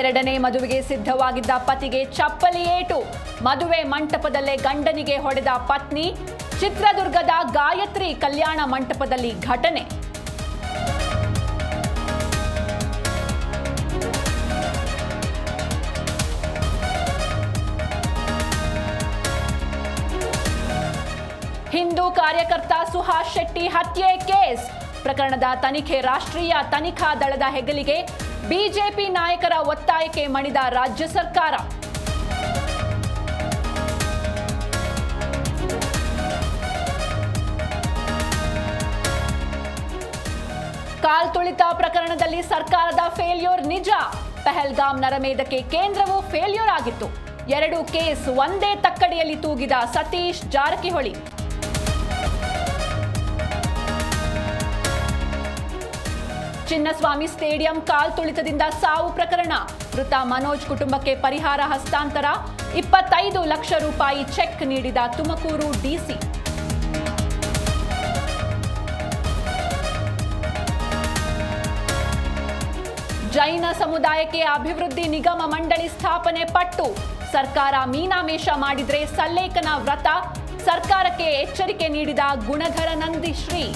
ಎರಡನೇ ಮದುವೆಗೆ ಸಿದ್ಧವಾಗಿದ್ದ ಪತಿಗೆ ಚಪ್ಪಲಿ ಏಟು. ಮದುವೆ ಮಂಟಪದಲ್ಲೇ ಗಂಡನಿಗೆ ಹೊಡೆದ ಪತ್ನಿ, ಚಿತ್ರದುರ್ಗದ ಗಾಯತ್ರಿ ಕಲ್ಯಾಣ ಮಂಟಪದಲ್ಲಿ ಘಟನೆ. ಹಿಂದೂ ಕಾರ್ಯಕರ್ತ ಸುಹಾಸ್ ಶೆಟ್ಟಿ ಹತ್ಯೆ ಕೇಸ್. ಪ್ರಕರಣದ ತನಿಖೆ ರಾಷ್ಟ್ರೀಯ ತನಿಖಾ ದಳದ ಹೆಗಲಿಗೆ ಬಿಜೆಪಿ ನಾಯಕರ ಒತ್ತಾಯಕ್ಕೆ ಮಣಿದ ರಾಜ್ಯ ಸರ್ಕಾರ. ಕಾಲ್ ತುಳಿತ ಪ್ರಕರಣದಲ್ಲಿ ಸರ್ಕಾರದ ಫೇಲ್ಯೂರ್ ನಿಜ. ಪಹಲ್ಗಾಮ್ ನರಮೇಧಕ್ಕೆ ಕೇಂದ್ರವು ಫೇಲ್ಯೂರ್ ಆಗಿತ್ತು. ಎರಡು ಕೇಸ್ ಒಂದೇ ತಕ್ಕಡಿಯಲ್ಲಿ ತೂಗಿದ ಸತೀಶ್ ಜಾರಕಿಹೊಳಿ. ಚಿನ್ನಸ್ವಾಮಿ ಸ್ಟೇಡಿಯಂ ಕಾಲ್ ತುಳಿತದಿಂದ ಸಾವು ಪ್ರಕರಣ. ಮೃತ ಮನೋಜ್ ಕುಟುಂಬಕ್ಕೆ ಪರಿಹಾರ ಹಸ್ತಾಂತರ. ಇಪ್ಪತ್ತೈದು ಲಕ್ಷ ರೂಪಾಯಿ ಚೆಕ್ ನೀಡಿದ ತುಮಕೂರು ಡಿಸಿ. ಜೈನ ಸಮುದಾಯಕ್ಕೆ ಅಭಿವೃದ್ಧಿ ನಿಗಮ ಮಂಡಳಿ ಸ್ಥಾಪನೆ ಪಟ್ಟು. ಸರ್ಕಾರ ಮೀನಾಮೇಷ ಮಾಡಿದ್ರೆ ಸಲ್ಲೇಖನ ವ್ರತ. ಸರ್ಕಾರಕ್ಕೆ ಎಚ್ಚರಿಕೆ ನೀಡಿದ ಗುಣಧರ ನಂದಿಶ್ರೀ.